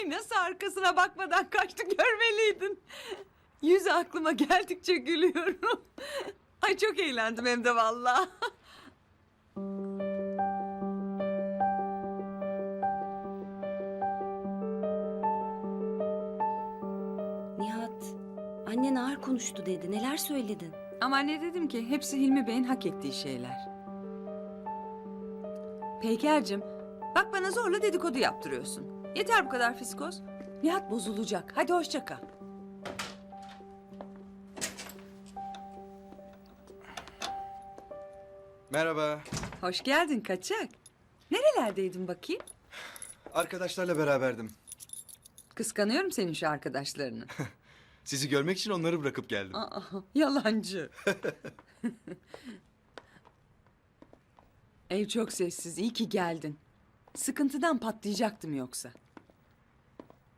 Ay nasıl arkasına bakmadan kaçtı görmeliydin. Yüzü aklıma geldikçe gülüyorum. Ay çok eğlendim hem de vallahi. Nihat, annen ağır konuştu dedi. Neler söyledin? Ama ne dedim ki hepsi Hilmi Bey'in hak ettiği şeyler. Peyker'cim bak bana zorla dedikodu yaptırıyorsun. Yeter bu kadar fiskoz. Nihat bozulacak. Hadi hoşça kal. Merhaba. Hoş geldin kaçak. Nerelerdeydin bakayım? Arkadaşlarla beraberdim. Kıskanıyorum senin şu arkadaşlarını. Sizi görmek için onları bırakıp geldim. Aa, yalancı. Ev çok sessiz. İyi ki geldin. Sıkıntıdan patlayacaktım yoksa.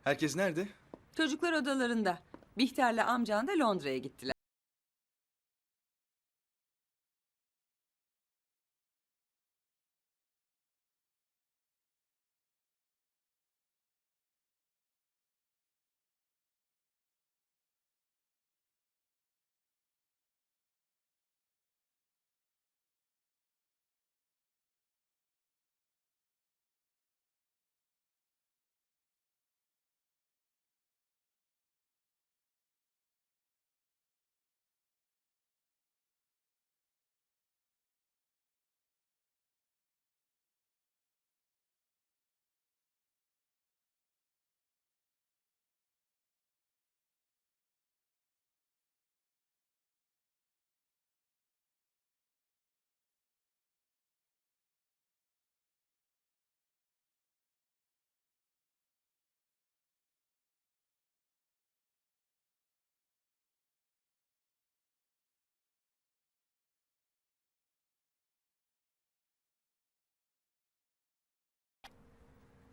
Herkes nerede? Çocuklar odalarında. Bihter'le amcan da Londra'ya gittiler.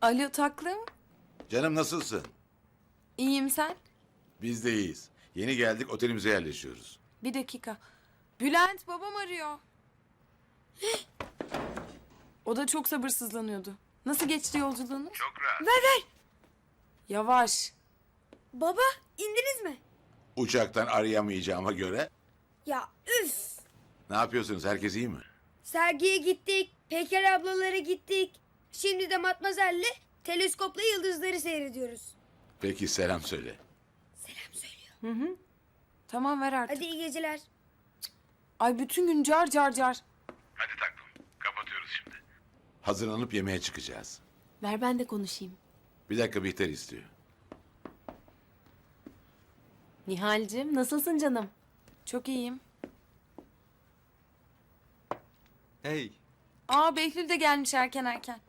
Alo taklım. Canım nasılsın? İyiyim sen. Biz de iyiyiz. Yeni geldik otelimize yerleşiyoruz. Bir dakika. Bülent babam arıyor. o da çok sabırsızlanıyordu. Nasıl geçti yolculuğunuz? Çok rahat. Ver ver. Yavaş. Baba indiniz mi? Uçaktan arayamayacağıma göre Ya üf. ne yapıyorsunuz? Herkes iyi mi? Sergiye gittik. Peker ablalara gittik. Şimdi de Matmazel'le teleskopla yıldızları seyrediyoruz. Peki selam söyle. Selam söylüyor. Tamam ver artık. Hadi iyi geceler. Ay bütün gün car car car. Hadi taklım. Kapatıyoruz şimdi. Hazırlanıp yemeğe çıkacağız. Ver ben de konuşayım. Bir dakika Bihter istiyor. Nihal'cim nasılsın canım? Çok iyiyim. Hey. Aa Behlül de gelmiş erken erken.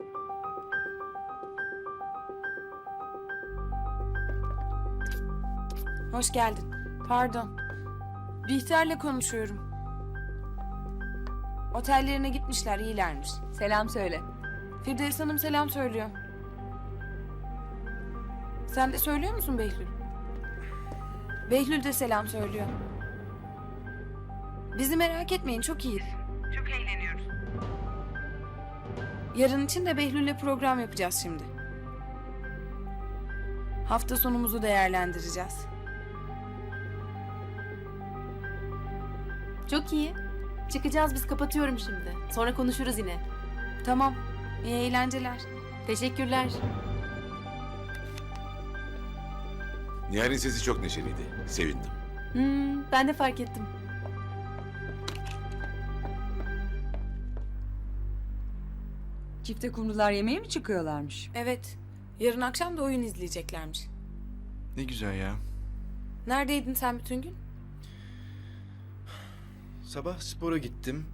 Hoş geldin. Pardon. Bihter'le konuşuyorum. Otellerine gitmişler, iyilermiş. Selam söyle. Firdevs Hanım selam söylüyor. Sen de söylüyor musun Behlül? Behlül de selam söylüyor. Bizi merak etmeyin, çok iyiyiz. Çok eğleniyoruz. Yarın için de Behlül'le program yapacağız şimdi. Hafta sonumuzu değerlendireceğiz. Çok iyi. Çıkacağız biz kapatıyorum şimdi. Sonra konuşuruz yine. Tamam, iyi eğlenceler. Teşekkürler. Nihal'in sesi çok neşeliydi. Sevindim. Hmm, ben de fark ettim. Çifte kumrular yemeğe mi çıkıyorlarmış? Evet, yarın akşam da oyun izleyeceklermiş. Ne güzel ya. Neredeydin sen bütün gün? Sabah spora gittim.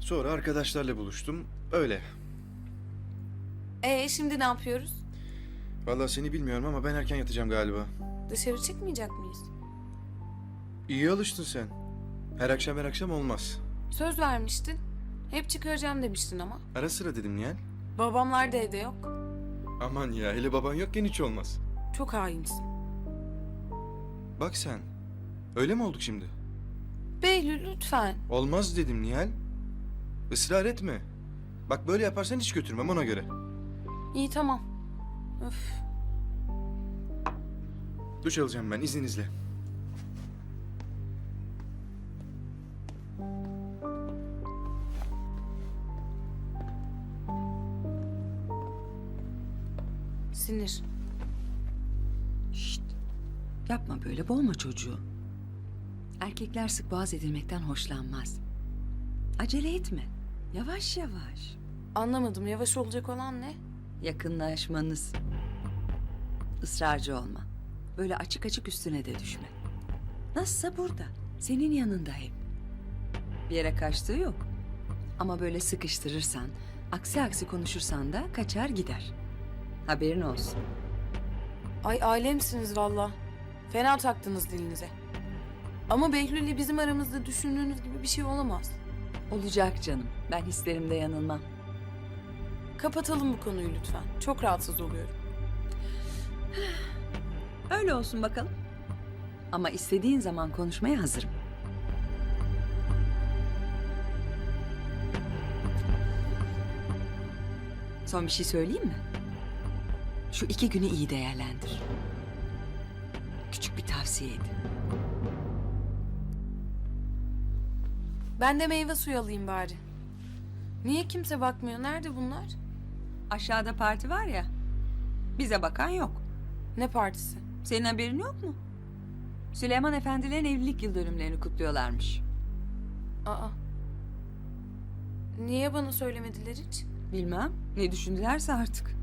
Sonra arkadaşlarla buluştum. Öyle. Ee, şimdi ne yapıyoruz? Vallahi seni bilmiyorum ama ben erken yatacağım galiba. Dışarı çıkmayacak mıyız? İyi alıştın sen. Her akşam her akşam olmaz. Söz vermiştin. Hep çıkaracağım demiştin ama. Ara sıra dedim Nihal. Babamlar da evde yok. Aman ya hele baban yokken hiç olmaz. Çok hainsin. Bak sen. Öyle mi olduk şimdi? Behlül lütfen. Olmaz dedim Nihal. Israr etme. Bak böyle yaparsan hiç götürmem ona göre. İyi tamam. Öf. Duş alacağım ben izninizle. Sinir. Şşt. Yapma böyle boğma çocuğu. Erkekler sık boğaz edilmekten hoşlanmaz. Acele etme. Yavaş yavaş. Anlamadım. Yavaş olacak olan ne? Yakınlaşmanız. Israrcı olma. Böyle açık açık üstüne de düşme. Nasılsa burada. Senin yanında hep. Bir yere kaçtığı yok. Ama böyle sıkıştırırsan, aksi aksi konuşursan da kaçar gider. Haberin olsun. Ay ailemsiniz valla. Fena taktınız dilinize. Ama Behlül'le bizim aramızda düşündüğünüz gibi bir şey olamaz. Olacak canım. Ben hislerimde yanılmam. Kapatalım bu konuyu lütfen. Çok rahatsız oluyorum. Öyle olsun bakalım. Ama istediğin zaman konuşmaya hazırım. Son bir şey söyleyeyim mi? Şu iki günü iyi değerlendir. Küçük bir tavsiyeydi. Ben de meyve suyu alayım bari. Niye kimse bakmıyor? Nerede bunlar? Aşağıda parti var ya. Bize bakan yok. Ne partisi? Senin haberin yok mu? Süleyman Efendilerin evlilik yıl dönümlerini kutluyorlarmış. Aa. Niye bana söylemediler hiç? Bilmem. Ne düşündülerse artık.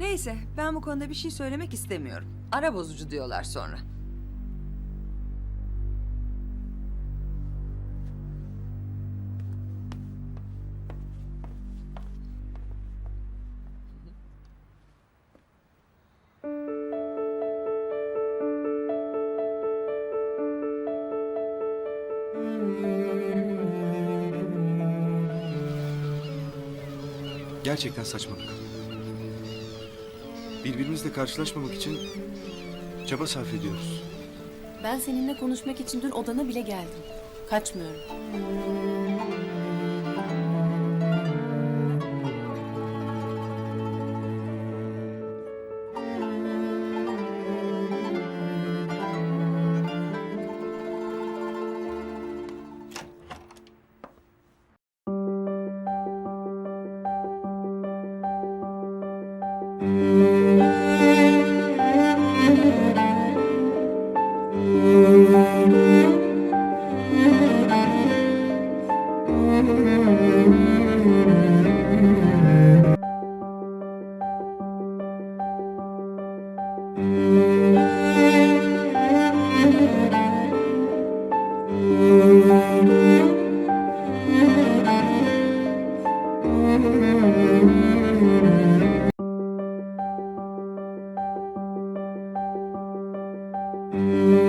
Neyse ben bu konuda bir şey söylemek istemiyorum. Ara bozucu diyorlar sonra. Gerçekten saçmalık. Birbirimizle karşılaşmamak için çaba sarf ediyoruz. Ben seninle konuşmak için dün odana bile geldim. Kaçmıyorum. Thank mm -hmm. you. Música